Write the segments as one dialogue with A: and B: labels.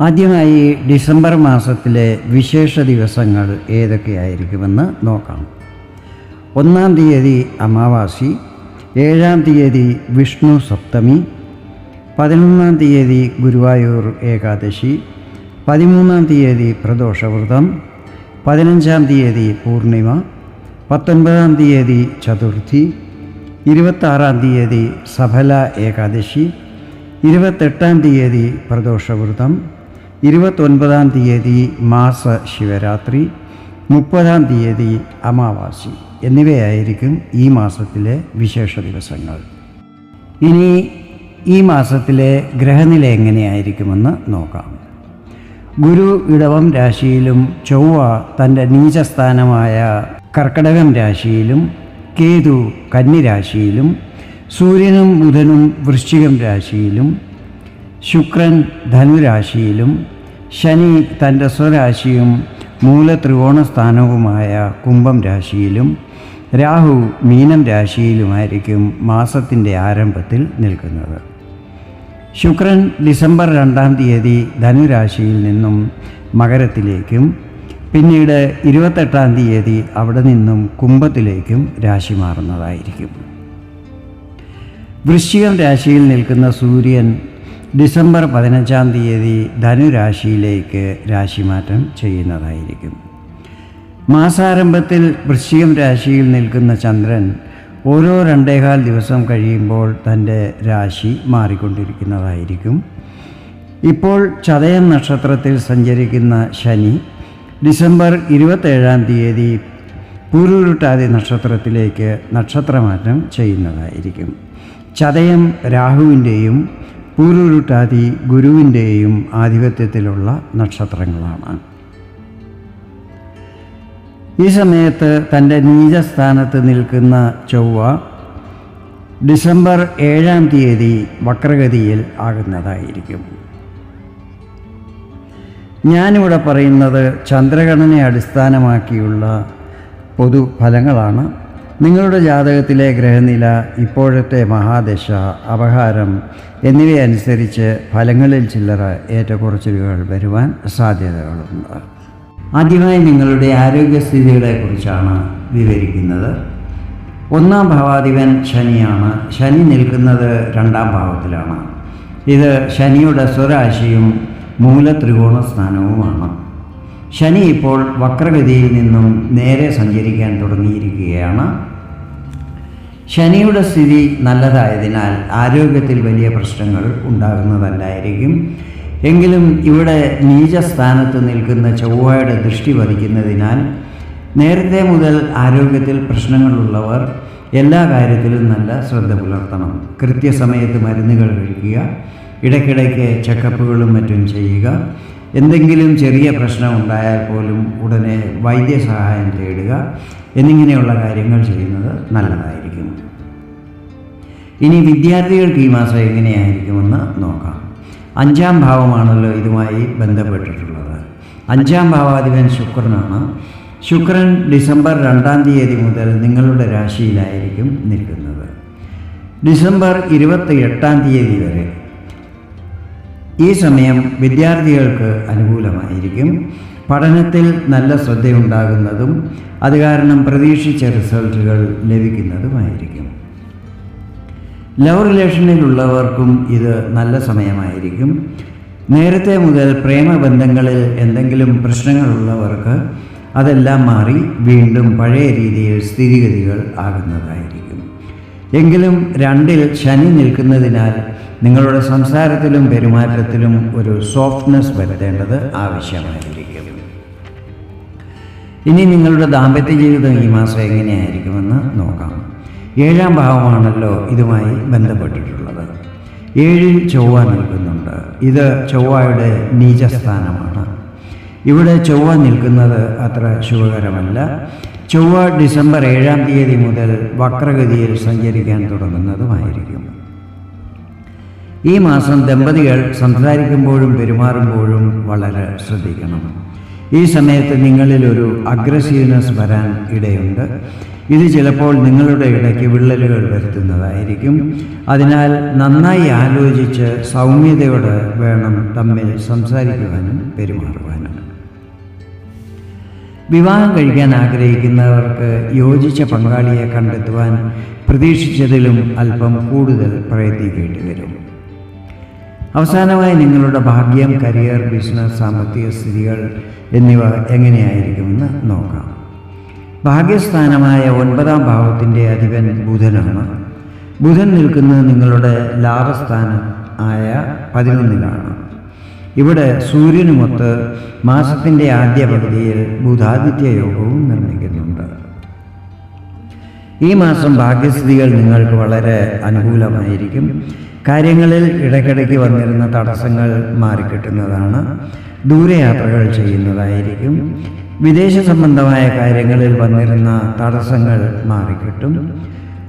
A: ആദ്യമായി ഡിസംബർ മാസത്തിലെ വിശേഷ ദിവസങ്ങൾ ഏതൊക്കെയായിരിക്കുമെന്ന് നോക്കാം. ഒന്നാം തീയതി അമാവാസി ഏഴാം തീയതി വിഷ്ണു സപ്തമി പതിനൊന്നാം തീയതി ഗുരുവായൂർ ഏകാദശി പതിമൂന്നാം തീയതി പ്രദോഷവ്രതം പതിനഞ്ചാം തീയതി പൂർണിമ പത്തൊൻപതാം തീയതി ചതുർത്ഥി ഇരുപത്താറാം തീയതി സഫല ഏകാദശി ഇരുപത്തെട്ടാം തീയതി പ്രദോഷവ്രതം ഇരുപത്തൊൻപതാം തീയതി മാസ ശിവരാത്രി മുപ്പതാം തീയതി അമാവാസി എന്നിവയായിരിക്കും ഈ മാസത്തിലെ വിശേഷ ദിവസങ്ങൾ. ഇനി ഈ മാസത്തിലെ ഗ്രഹനില എങ്ങനെയായിരിക്കുമെന്ന് നോക്കാം. ഗുരു ഇടവം രാശിയിലും ചൊവ്വ തന്റെ നീചസ്ഥാനമായ കർക്കടകം രാശിയിലും കേതു കന്നിരാശിയിലും സൂര്യനും ബുധനും വൃശ്ചികം രാശിയിലും ശുക്രൻ ധനുരാശിയിലും ശനി തന്റെ സ്വരാശിയും മൂലത്രികോണ സ്ഥാനവുമായ കുംഭം രാശിയിലും രാഹു മീനം രാശിയിലുമായിരിക്കും മാസത്തിന്റെ ആരംഭത്തിൽ നിൽക്കുന്നത്. ശുക്രൻ ഡിസംബർ രണ്ടാം തീയതി ധനുരാശിയിൽ നിന്നും മകരത്തിലേക്കും പിന്നീട് ഇരുപത്തെട്ടാം തീയതി അവിടെ നിന്നും കുംഭത്തിലേക്കും രാശി മാറുന്നതായിരിക്കും. വൃശ്ചികം രാശിയിൽ നിൽക്കുന്ന സൂര്യൻ ഡിസംബർ പതിനഞ്ചാം തീയതി ധനുരാശിയിലേക്ക് രാശിമാറ്റം ചെയ്യുന്നതായിരിക്കും. മാസാരംഭത്തിൽ വൃശ്ചികം രാശിയിൽ നിൽക്കുന്ന ചന്ദ്രൻ ഓരോ രണ്ടേകാൽ ദിവസം കഴിയുമ്പോൾ തന്റെ രാശി മാറിക്കൊണ്ടിരിക്കുന്നതായിരിക്കും. ഇപ്പോൾ ചതയം നക്ഷത്രത്തിൽ സഞ്ചരിക്കുന്ന ശനി ഡിസംബർ ഇരുപത്തേഴാം തീയതി പൂരുരുട്ടാതി നക്ഷത്രത്തിലേക്ക് നക്ഷത്രമാറ്റം ചെയ്യുന്നതായിരിക്കും. ചതയം രാഹുവിന്റെയും പൂരുരുട്ടാതി ഗുരുവിന്റെയും ആധിപത്യത്തിലുള്ള നക്ഷത്രങ്ങളാണ്. ഈ സമയത്ത് തന്റെ നീചസ്ഥാനത്ത് നിൽക്കുന്ന ചൊവ്വ ഡിസംബർ ഏഴാം തീയതി വക്രഗതിയിൽ ആകുന്നതായിരിക്കും. ഞാനിവിടെ പറയുന്നത് ചന്ദ്രഗണനെ അടിസ്ഥാനമാക്കിയുള്ള പൊതുഫലങ്ങളാണ് നിങ്ങളുടെ ജാതകത്തിലെ ഗ്രഹനില ഇപ്പോഴത്തെ മഹാദശ അപഹാരം എന്നിവയനുസരിച്ച് ഫലങ്ങളിൽ ചില്ലറ ഏറ്റക്കുറച്ചിലുകൾ വരുവാൻ സാധ്യതകളുണ്ട്. ആദ്യമായി നിങ്ങളുടെ ആരോഗ്യസ്ഥിതികളെക്കുറിച്ചാണ് വിവരിക്കുന്നത്. ഒന്നാം ഭാവാധിപൻ ശനിയാണ്. ശനി നിൽക്കുന്നത് രണ്ടാം ഭാവത്തിലാണ്. ഇത് ശനിയുടെ സ്വരാശിയും മൂലത്രികോണ സ്ഥാനവുമാണ്. ശനി ഇപ്പോൾ വക്രഗതിയിൽ നിന്നും നേരെ സഞ്ചരിക്കാൻ തുടങ്ങിയിരിക്കുകയാണ്. ശനിയുടെ സ്ഥിതി നല്ലതായതിനാൽ ആരോഗ്യത്തിൽ വലിയ പ്രശ്നങ്ങൾ ഉണ്ടാകുന്നതല്ലായിരിക്കും. എങ്കിലും ഇവിടെ നീചസ്ഥാനത്ത് നിൽക്കുന്ന ചൊവ്വയുടെ ദൃഷ്ടി പതിക്കുന്നതിനാൽ നേരത്തെ മുതൽ ആരോഗ്യത്തിൽ പ്രശ്നങ്ങളുള്ളവർ എല്ലാ കാര്യത്തിലും നല്ല ശ്രദ്ധ പുലർത്തണം. കൃത്യസമയത്ത് മരുന്നുകൾ കഴിക്കുക ഇടയ്ക്കിടയ്ക്ക് ചെക്കപ്പുകളും മറ്റും ചെയ്യുക. എന്തെങ്കിലും ചെറിയ പ്രശ്നം ഉണ്ടായാൽ പോലും ഉടനെ വൈദ്യസഹായം തേടുക. എന്നിങ്ങനെയുള്ള കാര്യങ്ങൾ ചെയ്യുന്നത് നല്ലതായിരിക്കും. ഇനി വിദ്യാർത്ഥികൾക്ക് ഈ മാസം എങ്ങനെയായിരിക്കുമെന്ന് നോക്കാം. അഞ്ചാം ഭാവമാണല്ലോ ഇതുമായി ബന്ധപ്പെട്ടിട്ടുള്ളത്. അഞ്ചാം ഭാവാധിപൻ ശുക്രനാണ്. ശുക്രൻ ഡിസംബർ രണ്ടാം തീയതി മുതൽ നിങ്ങളുടെ രാശിയിലായിരിക്കും നിൽക്കുന്നത്. ഡിസംബർ ഇരുപത്തി എട്ടാം തീയതി വരെ. ഈ സമയം വിദ്യാർത്ഥികൾക്ക് അനുകൂലമായിരിക്കും. പഠനത്തിൽ നല്ല ശ്രദ്ധയുണ്ടാകുന്നതും അത് കാരണം പ്രതീക്ഷിച്ച റിസൾട്ടുകൾ ലഭിക്കുന്നതുമായിരിക്കും. ലവ് റിലേഷനിലുള്ളവർക്കും ഇത് നല്ല സമയമായിരിക്കും. നേരത്തെ മുതൽ പ്രേമബന്ധങ്ങളിൽ എന്തെങ്കിലും പ്രശ്നങ്ങളുള്ളവർക്ക് അതെല്ലാം മാറി വീണ്ടും പഴയ രീതിയിൽ സ്ഥിതിഗതികൾ ആകുന്നതായിരിക്കും. എങ്കിലും രണ്ടിൽ ശനി നിൽക്കുന്നതിനാൽ നിങ്ങളുടെ സംസാരത്തിലും പെരുമാറ്റത്തിലും ഒരു സോഫ്റ്റ്നെസ് വരുത്തേണ്ടത് ആവശ്യമായിരിക്കും. ഇനി നിങ്ങളുടെ ദാമ്പത്യ ജീവിതം ഈ മാസം എങ്ങനെയായിരിക്കുമെന്ന് നോക്കാം. ഏഴാം ഭാവമാണല്ലോ ഇതുമായി ബന്ധപ്പെട്ടിട്ടുള്ളത്. ഏഴിൽ ചൊവ്വ നിൽക്കുന്നുണ്ട്. ഇത് ചൊവ്വയുടെ നീചസ്ഥാനമാണ്. ഇവിടെ ചൊവ്വ നിൽക്കുന്നത് അത്ര ശുഭകരമല്ല. ചൊവ്വ ഡിസംബർ ഏഴാം തീയതി മുതൽ വക്രഗതിയിൽ സഞ്ചരിക്കാൻ തുടങ്ങുന്നതുമായിരിക്കും. ഈ മാസം ദമ്പതികൾ സംസാരിക്കുമ്പോഴും പെരുമാറുമ്പോഴും വളരെ ശ്രദ്ധിക്കണം. ഈ സമയത്ത് നിങ്ങളിൽ ഒരു അഗ്രസീവ്നെസ് വരാൻ ഇടയുണ്ട്. ഇത് ചിലപ്പോൾ നിങ്ങളുടെ ഇടയ്ക്ക് വിള്ളലുകൾ വരുത്തുന്നതായിരിക്കും. അതിനാൽ നന്നായി ആലോചിച്ച് സൗമ്യതയോടെ വേണം തമ്മിൽ സംസാരിക്കുവാനും പെരുമാറുവാനും. വിവാഹം കഴിക്കാൻ ആഗ്രഹിക്കുന്നവർക്ക് യോജിച്ച പങ്കാളിയെ കണ്ടെത്തുവാൻ പ്രതീക്ഷിച്ചതിലും അല്പം കൂടുതൽ പ്രയത്നിക്കേണ്ടി വരും. അവസാനമായി നിങ്ങളുടെ ഭാഗ്യം കരിയർ ബിസിനസ് സാമ്പത്തിക സ്ഥിതികൾ എന്നിവ എങ്ങനെയായിരിക്കുമെന്ന് നോക്കാം. ഭാഗ്യസ്ഥാനമായ ഒൻപതാം ഭാവത്തിന്റെ അധിപൻ ബുധനാണ്. ബുധൻ നിൽക്കുന്നത് നിങ്ങളുടെ ലാഭസ്ഥാനം ആയ പതിനൊന്നിലാണ്. ഇവിടെ സൂര്യനുമൊത്ത് മാസത്തിന്റെ ആദ്യ പകുതിയിൽ ബുധാദിത്യ യോഗവും നിർമ്മിക്കുന്നുണ്ട്. ഈ മാസം ഭാഗ്യസ്ഥിതികൾ നിങ്ങൾക്ക് വളരെ അനുകൂലമായിരിക്കും. കാര്യങ്ങളിൽ ഇടയ്ക്കിടയ്ക്ക് വന്നിരുന്ന തടസ്സങ്ങൾ മാറിക്കിട്ടുന്നതാണ്. ദൂരയാത്രകൾ ചെയ്യുന്നതായിരിക്കും. വിദേശ സംബന്ധമായ കാര്യങ്ങളിൽ വന്നിരുന്ന തടസ്സങ്ങൾ മാറിക്കിട്ടും.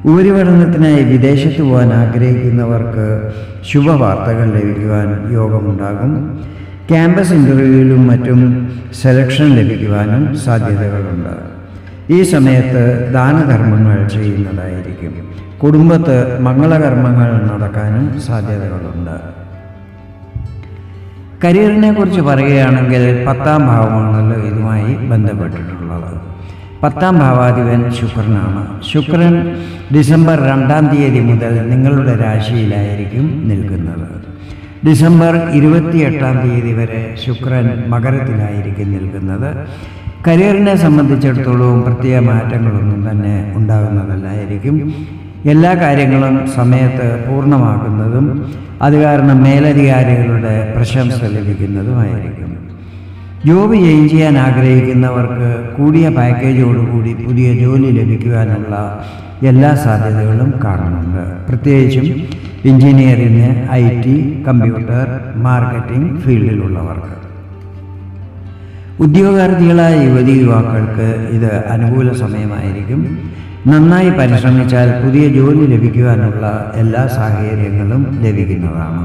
A: ഉപരിപഠനത്തിനായി വിദേശത്ത് പോകാൻ ആഗ്രഹിക്കുന്നവർക്ക് ശുഭവാർത്തകൾ ലഭിക്കുവാൻ യോഗമുണ്ടാകും. ക്യാമ്പസ് ഇന്റർവ്യൂവിലും മറ്റും സെലക്ഷൻ ലഭിക്കുവാനും സാധ്യതകളുണ്ട്. ഈ സമയത്ത് ദാനധർമ്മങ്ങൾ ചെയ്യുന്നതായിരിക്കും. കുടുംബത്ത് മംഗളകർമ്മങ്ങൾ നടക്കാനും സാധ്യതകളുണ്ട്. കരിയറിനെ കുറിച്ച് പറയുകയാണെങ്കിൽ പത്താം ഭാവമാണല്ലോ ഇതുമായി ബന്ധപ്പെട്ടിട്ടുള്ളത്. പത്താം ഭാവാധിപൻ ശുക്രനാണ്. ശുക്രൻ ഡിസംബർ രണ്ടാം തീയതി മുതൽ നിങ്ങളുടെ രാശിയിലായിരിക്കും നിൽക്കുന്നത്. ഡിസംബർ ഇരുപത്തിയെട്ടാം തീയതി വരെ ശുക്രൻ മകരത്തിലായിരിക്കും നിൽക്കുന്നത്. കരിയറിനെ സംബന്ധിച്ചിടത്തോളം പ്രത്യേക മാറ്റങ്ങളൊന്നും തന്നെ ഉണ്ടാകുന്നതല്ലായിരിക്കും. എല്ലാ കാര്യങ്ങളും സമയത്ത് പൂർണമാക്കുന്നതും അത് കാരണം മേലധികാരികളുടെ പ്രശംസ ലഭിക്കുന്നതുമായിരിക്കും. ജോബ് ചേഞ്ച് ചെയ്യാൻ ആഗ്രഹിക്കുന്നവർക്ക് കൂടിയ പാക്കേജോടുകൂടി പുതിയ ജോലി ലഭിക്കുവാനുള്ള എല്ലാ സാധ്യതകളും കാണുന്നുണ്ട്. പ്രത്യേകിച്ചും engineering I T computer marketing ഫീൽഡിലുള്ളവർക്ക്. ഉദ്യോഗാർത്ഥികളായ യുവതി യുവാക്കൾക്ക് ഇത് അനുകൂല സമയമായിരിക്കും. നന്നായി പരിശ്രമിച്ചാൽ പുതിയ ജോലി ലഭിക്കുവാനുള്ള എല്ലാ സാഹചര്യങ്ങളും ലഭിക്കുന്നതാണ്.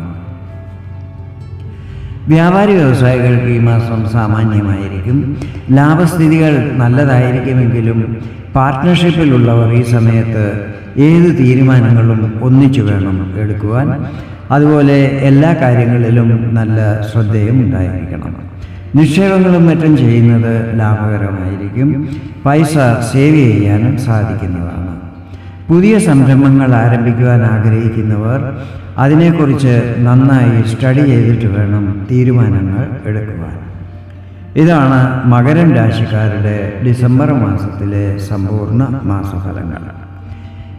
A: വ്യാപാരി വ്യവസായികൾക്ക് ഈ മാസം സാമാന്യമായിരിക്കും. ലാഭസ്ഥിതികൾ നല്ലതായിരിക്കുമെങ്കിലും പാർട്ട്ണർഷിപ്പിലുള്ളവർ ഈ സമയത്ത് ഏത് തീരുമാനങ്ങളും ഒന്നിച്ചു വേണം എടുക്കുവാൻ. അതുപോലെ എല്ലാ കാര്യങ്ങളിലും നല്ല ശ്രദ്ധയും ഉണ്ടായിരിക്കണം. നിക്ഷേപങ്ങളും മറ്റും ചെയ്യുന്നത് ലാഭകരമായിരിക്കും. പൈസ സേവ് ചെയ്യാനും സാധിക്കുന്നതാണ്. പുതിയ സംരംഭങ്ങൾ ആരംഭിക്കുവാൻ ആഗ്രഹിക്കുന്നവർ അതിനെക്കുറിച്ച് നന്നായി സ്റ്റഡി ചെയ്തിട്ട് വേണം തീരുമാനങ്ങൾ എടുക്കുവാൻ. ഇതാണ് മകരം രാശിക്കാരുടെ ഡിസംബർ മാസത്തിലെ സമ്പൂർണ മാസഫലങ്ങൾ.